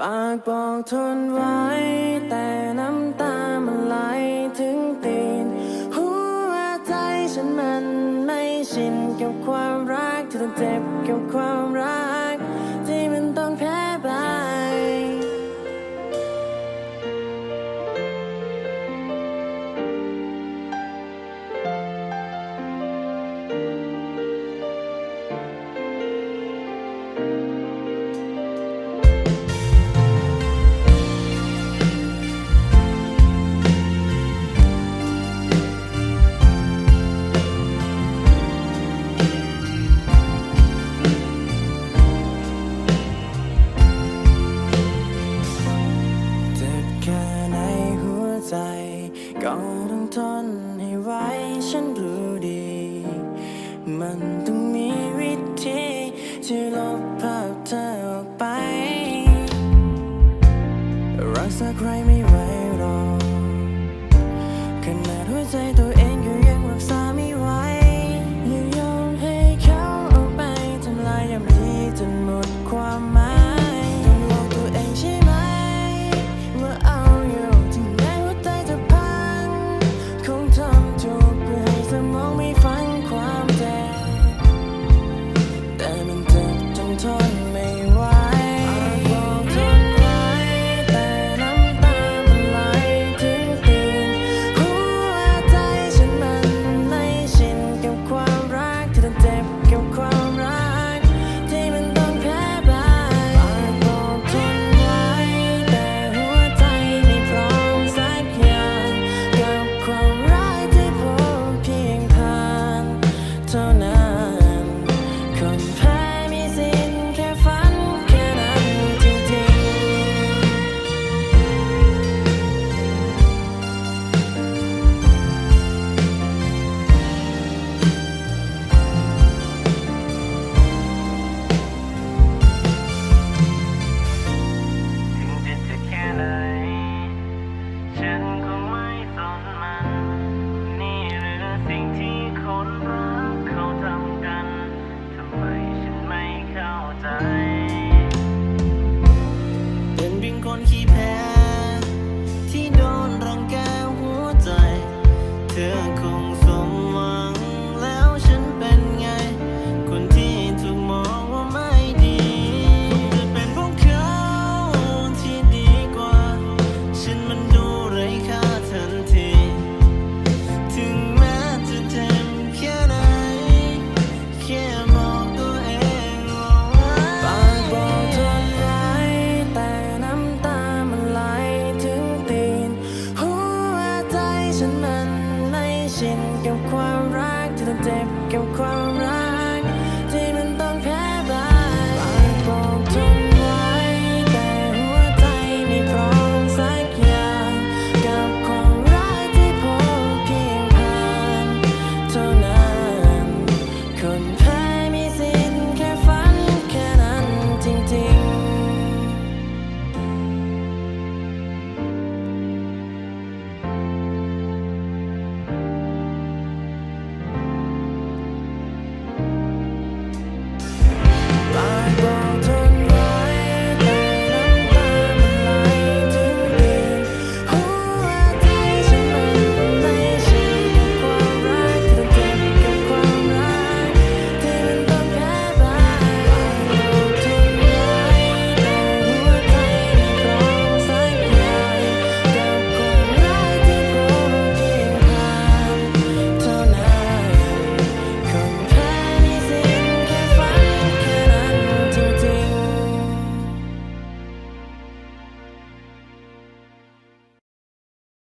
ปากบอกทนไว้ แต่น้ำตามันไหลถึงตีน หัวใจฉันมันไม่ชินกับความรักที่ต้องเจ็บกับความรัก ก็ต้องทนให้ไว้ฉันรู้ดี มันต้องมีวิธีที่ลบภาพเธอออกไปรักษาใครไม่ ฉันมันไม่ชินกับความรักที่ต้องเจ็บกับความรัก